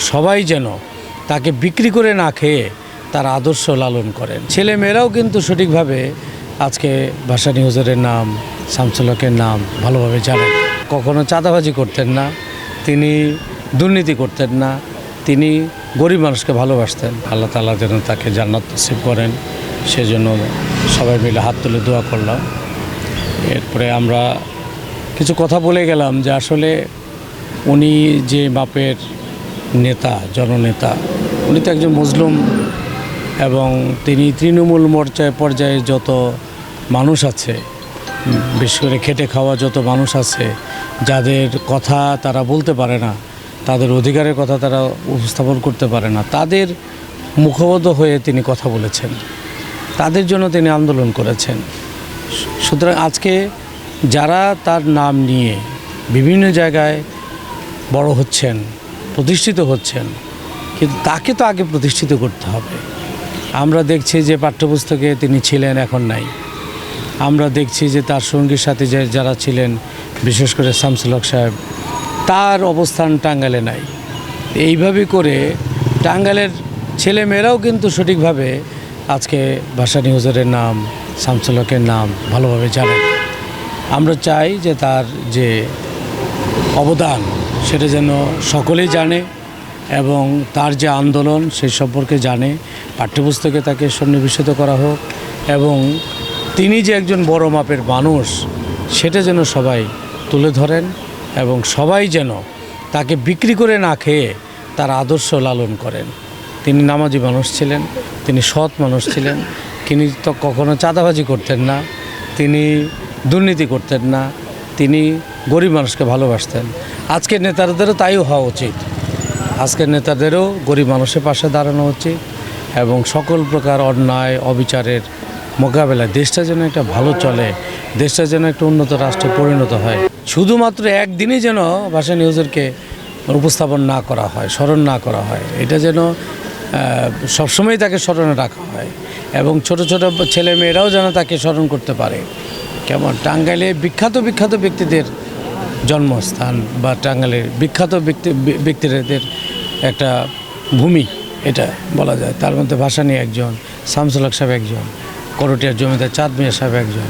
সবাই যেন তাকে বিক্রি করে না খেয়ে তার আদর্শ লালন করেন। ছেলে মেয়েরাও কিন্তু সঠিকভাবে আজকে ভাসানী হুজুরের নাম শামসুলকের নাম ভালোভাবে জানেন। কখনো চাঁদাবাজি করতেন না, তিনি দুর্নীতি করতেন না, তিনি গরিব মানুষকে ভালোবাসতেন। আল্লাহ তালা যেন তাকে জান্নাত নসিব করেন, সেজন্য সবাই মিলে হাত তুলে দোয়া করলাম। এরপরে আমরা কিছু কথা বলে গেলাম যে আসলে উনি যে বাপের নেতা, জননেতা। উনি তো একজন মুসলিম এবং তিনি তৃণমূল মোর্চায় পর্যায়ে যত মানুষ আছে, বিশেষ করে খেটে খাওয়া যত মানুষ আছে, যাদের কথা তারা বলতে পারে না, তাদের অধিকারের কথা তারা উপস্থাপন করতে পারে না, তাদের মুখবদ্ধ হয়ে তিনি কথা বলেছেন। তাদের জন্য তিনি আন্দোলন করেছেন। সুতরাং আজকে যারা তার নাম নিয়ে বিভিন্ন জায়গায় বড় হচ্ছেন প্রতিষ্ঠিত হচ্ছেন। কিন্তু তাকে তো আগে প্রতিষ্ঠিত করতে হবে। আমরা দেখছি যে পাঠ্যপুস্তকে তিনি ছিলেন, এখন নাই। আমরা দেখছি যে তার সঙ্গীর সাথে যে যারা ছিলেন, বিশেষ করে শামসুল হক সাহেব, তার অবস্থান টাঙ্গালে নাই। এইভাবে করে টাঙ্গালের ছেলে মেয়েরাও কিন্তু সঠিকভাবে আজকে ভাসানী হুজুরের নাম, শামসুল হকের নাম ভালোভাবে জানেন। আমরা চাই যে তার যে অবদান সেটা যেন সকলেই জানে এবং তার যে আন্দোলন সেই সম্পর্কে জানে, পাঠ্যপুস্তকে তাকে সন্নিবেশিত করা হোক এবং তিনি যে একজন বড় মাপের মানুষ, সেটা যেন সবাই তুলে ধরেন এবং সবাই যেন তাকে বিক্রি করে না খেয়ে তার আদর্শ লালন করেন। তিনি নামাজি মানুষ ছিলেন, তিনি সৎ মানুষ ছিলেন, তিনি তো কখনো চাঁদাবাজি করতেন না, তিনি দুর্নীতি করতেন না, তিনি গরিব মানুষকে ভালোবাসতেন। আজকের নেতাদেরও তাই হওয়া উচিত। আজকের নেতাদেরও গরিব মানুষের পাশে দাঁড়ানো উচিত এবং সকল প্রকার অন্যায়, অবিচারের মোকাবেলায় দেশটা যেন একটা ভালো চলে, দেশটা যেন একটা উন্নত রাষ্ট্রে পরিণত হয়। শুধুমাত্র একদিনই যেন ভাষা নিউজেরকে উপস্থাপন না করা হয়, স্মরণ না করা হয়, এটা যেন সবসময় তাকে স্মরণে রাখা হয় এবং ছোট ছোট ছেলে মেয়েরাও যেন তাকে স্মরণ করতে পারে। কেমন? টাঙ্গাইলে বিখ্যাত বিখ্যাত ব্যক্তিদের জন্মস্থান বা টাঙ্গালের বিখ্যাত ব্যক্তি ব্যক্তিদের একটা ভূমি, এটা বলা যায়। তার মধ্যে ভাসানী একজন, শামসুল সাহেব একজন, করটিয়ার জমিদার চাঁদ মিয়া সাহেব একজন।